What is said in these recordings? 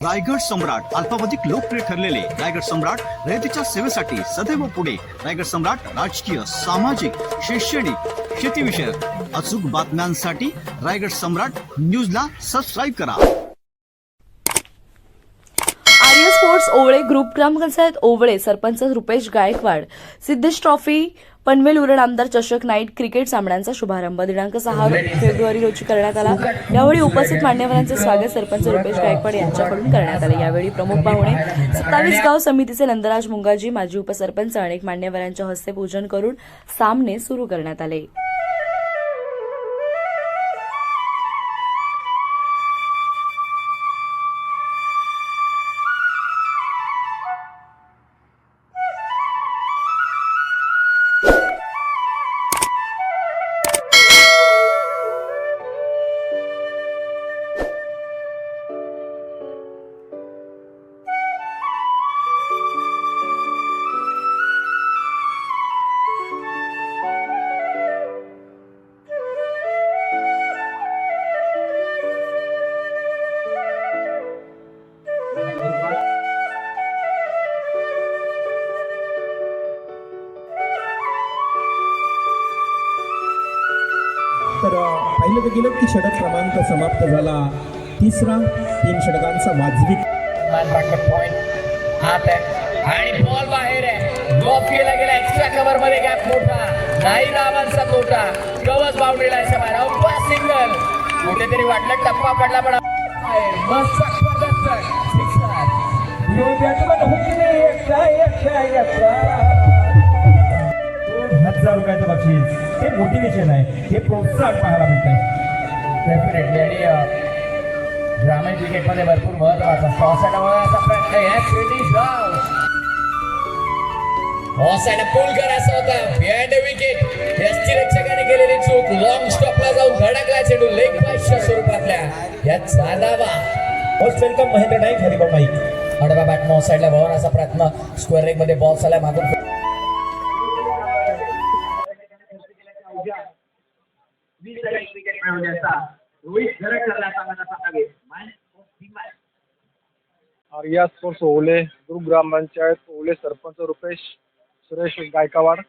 रायगड सम्राट अल्पावधिक लोकप्रिय ठरलेले रायगड सम्राट रयतेच्या सेवेसाठी सदैव पुढे. रायगड सम्राट राजकीय सामाजिक शैक्षणिक शेतीविषयक अचूक बातम्यांसाठी रायगड सम्राट न्यूजला सबस्क्राईब करा. आर्य स्पोर्ट्स ओवळे ग्रुप ग्रामपंचायत ओवळे सरपंच रुपेश गायकवाड. सिद्धेश ट्रॉफी पनवेल उरण आमदार चषक नाईट क्रिकेट सामन्यांचा शुभारंभ. दिनांक सहा फेब्रुवारी रोजी करण्यात आला. यावेळी उपस्थित मान्यवरांचे स्वागत सरपंच रुपेश गायकवाड यांच्याकडून करण्यात आले. यावेळी प्रमुख पाहुणे सत्तावीस गाव समितीचे नंदराज मुंगाजी माजी उपसरपंच अनेक मान्यवरांच्या हस्ते पूजन करून सामने सुरू करण्यात आले. तर गेलं की षटक क्रमांक समाप्त झाला. तिसरा तीन षटकांचा वाजवी आणि बॉल बाहेर आहे. ड्रॉप केला गेला एक्स्ट्रा कव्हरमध्ये गॅप मोठा. नाही धावांचा मोठा कवच बाउंड्रीला आहे बाहेर अप्पा सिंगल कुठेतरी वाटलं टप्पा पडला पण. मस्त सिक्सर. हजार रुपयाचं बक्षीस. हे मोटिवेशन आहे. हे प्रोत्साहन पाहायला मिळतंय. डेफिनेटली आणि ग्रामीण क्रिकेटमध्ये भरपूर महत्त्वाचा टॉस असा आहे. फिनिश डाव ऑसाईड पूल करायचा होता. बिहाइंड विकेट यष्टीरक्षकाने केलेली चूक. लॉंग स्टॉपला जाऊन धडकला चेंडू. लेग स्वरूपातल्या. या वेलकम महेंद्र नाईक हरिभाऊ नाईक. अडवा बॅट साईडला भवनाचा प्रयत्न. स्क्वेअर लेगमध्ये बॉल चालला मागून आर्या स्पोर्ट्स ओवले ग्रुप ग्रामपंचायत ओवले सरपंच रुपेश सुरेश गायकवाड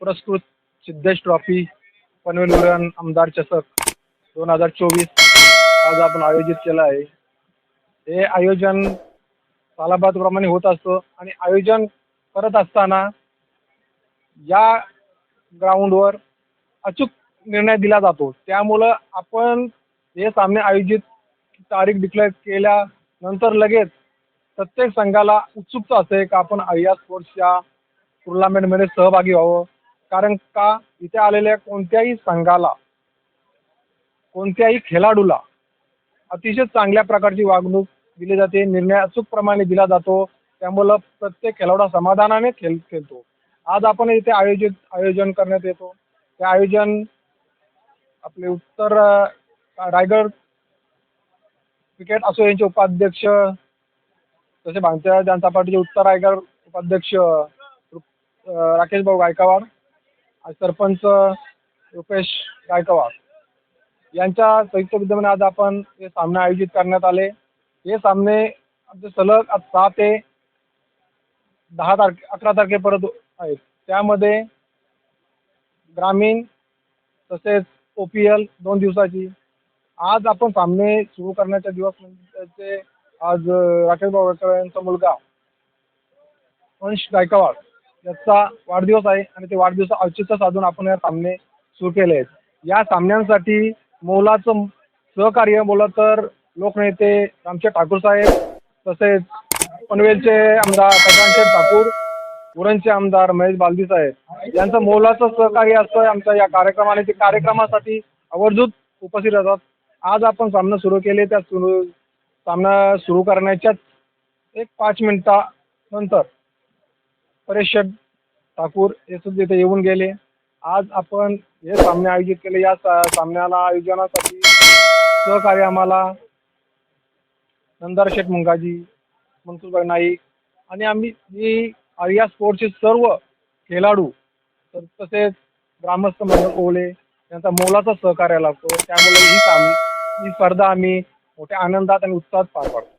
पुरस्कृत सिद्धेश ट्रॉफी पनवेल उरण आमदार चषक दोन हजार चोवीस आज आपण आयोजित केलं आहे. हे आयोजन सालाबादप्रमाणे होत असतं आणि आयोजन करत असताना या ग्राउंडवर अचूक निर्णय दिला जातो. त्यामुळं आपण हे सामने आयोजित तारीख डिक्लेअर केल्यानंतर लगेच प्रत्येक संघाला उत्सुकता असते का आपण या स्पोर्ट्सच्या टुर्नामेंटमध्ये सहभागी व्हावं. कारण का? इथे आलेल्या कोणत्याही संघाला कोणत्याही खेळाडूला अतिशय चांगल्या प्रकारची वागणूक दिली जाते. निर्णय अचूक प्रमाणे दिला जातो. त्यामुळं प्रत्येक खेळाडू समाधानाने खेळ खेळतो. आज आपण इथे आयोजित आयोजन करण्यात येतो. ते आयोजन आपले उत्तर रायगड क्रिकेट असोसिएशनचे उपाध्यक्ष तसे भारतीय जनता पार्टीचे उत्तर रायगड उपाध्यक्ष राकेश भाऊ गायकवाड आणि सरपंच रुपेश गायकवाड यांच्या संयुक्त विद्यमाने आज आपण हे सामने आयोजित करण्यात आले. हे सामने आमचे सलग आज सहा ते दहा तारखे अकरा तारखेपर्यंत आहेत. त्यामध्ये ग्रामीण तसेच ओ पी एल दोन दिवसाची. आज आपण सामने सुरू करण्याच्या दिवस म्हणजे आज राकेश भाऊ यांचा मुलगा अंश गायकवाड याचा वाढदिवस आहे आणि ते वाढदिवस औचित्य साधून आपण या सामने सुरू केले आहेत. या सामन्यांसाठी मोलाचं सहकार्य बोललं तर लोकनेते रामचे ठाकूर साहेब तसेच पनवेलचे आमदार प्रशांत ठाकूर उरणचे आमदार महेश बालदी साहेब. यांचं मोलाचं सहकार्य असतं आमच्या या कार्यक्रमाने ते कार्यक्रमासाठी आवर्जून उपस्थित राहतात. आज आपण सामना सुरू केले त्या सुरू सामना सुरू करण्याच्याच एक पाच मिनिटानंतर परेश ठाकूर हे सुद्धा इथे येऊन गेले. आज आपण हे सामने आयोजित केले. या सा सामन्याला आयोजनासाठी सहकार्य आम्हाला नंदार शेठ मुंगाजी मनसुरभाई नाईक आणि आम्ही ही या स्पोर्टचे सर्व खेळाडू तर तसेच ग्रामस्थ मंडळ ओले यांचा मोलाचा सहकार्य लागतो त्यामुळे ही साम ही स्पर्धा आम्ही मोठ्या आनंदात आणि उत्साहात पार पाडतो.